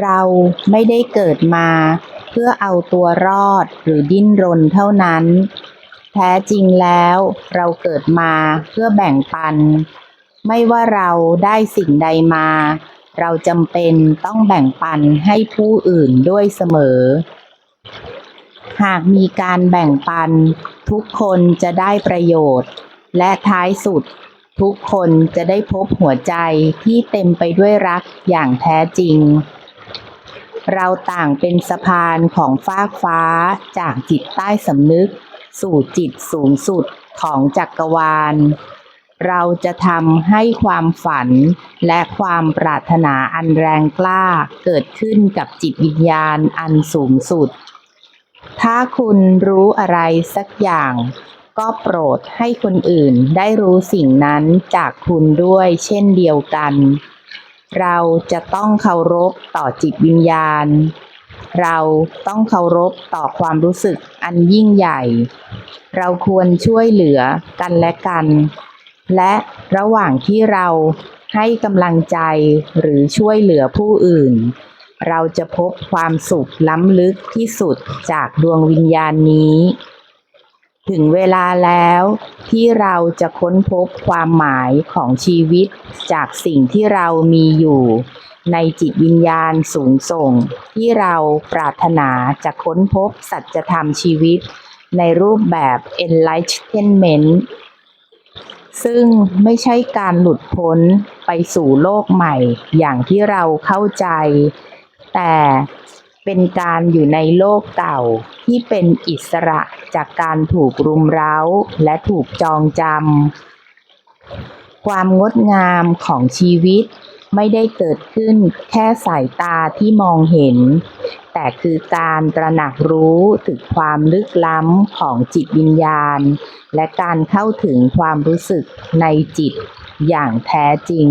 เราไม่ได้เกิดมา เพื่อเอาตัวรอดหรือดิ้นรนเท่านั้น แท้จริงแล้วเราเกิดมาเพื่อแบ่งปัน ไม่ว่าเราได้สิ่งใดมา เราจำเป็นต้องแบ่งปันให้ผู้อื่นด้วยเสมอ หากมีการแบ่งปัน ทุกคนจะได้ประโยชน์ และท้ายสุดทุกคนจะได้พบหัวใจที่เต็มไปด้วยรักอย่างแท้จริง เราต่างเป็นสะพานของฟากฟ้าจากจิตใต้สำนึก สู่จิตสูงสุดของจักรวาล เราจะทำให้ความฝันและความปรารถนาอันแรงกล้าเกิดขึ้นกับจิตวิญญาณอันสูงสุด ถ้าคุณรู้อะไรสักอย่าง ก็โปรดให้คนอื่นได้รู้สิ่งนั้นจากคุณด้วยเช่นเดียวกัน เราจะต้องเคารพต่อจิตวิญญาณ เราต้องเคารพต่อความรู้สึกอันยิ่งใหญ่ เราควรช่วยเหลือกันและกัน และระหว่างที่เราให้กำลังใจหรือช่วยเหลือผู้อื่น เราจะพบความสุขล้ำลึกที่สุดจากดวงวิญญาณนี้ ถึงเวลาแล้วที่เราจะค้นพบความหมายของชีวิตจากสิ่งที่เรามีอยู่ ในจิตวิญญาณสูงส่ง ที่เราปรารถนาจะค้นพบสัจธรรมชีวิต ในรูปแบบ enlightenment ซึ่งไม่ใช่การหลุดพ้นไปสู่โลกใหม่อย่างที่เราเข้าใจ แต่ เป็นการอยู่ในโลกเก่าที่เป็นอิสระจากการถูกรุมเร้าและถูกจองจำ ความงดงามของชีวิตไม่ได้เกิดขึ้นแค่สายตาที่มองเห็น แต่คือการตระหนักรู้ถึงความลึกล้ำของจิตวิญญาณ และการเข้าถึงความรู้สึกในจิตอย่างแท้จริง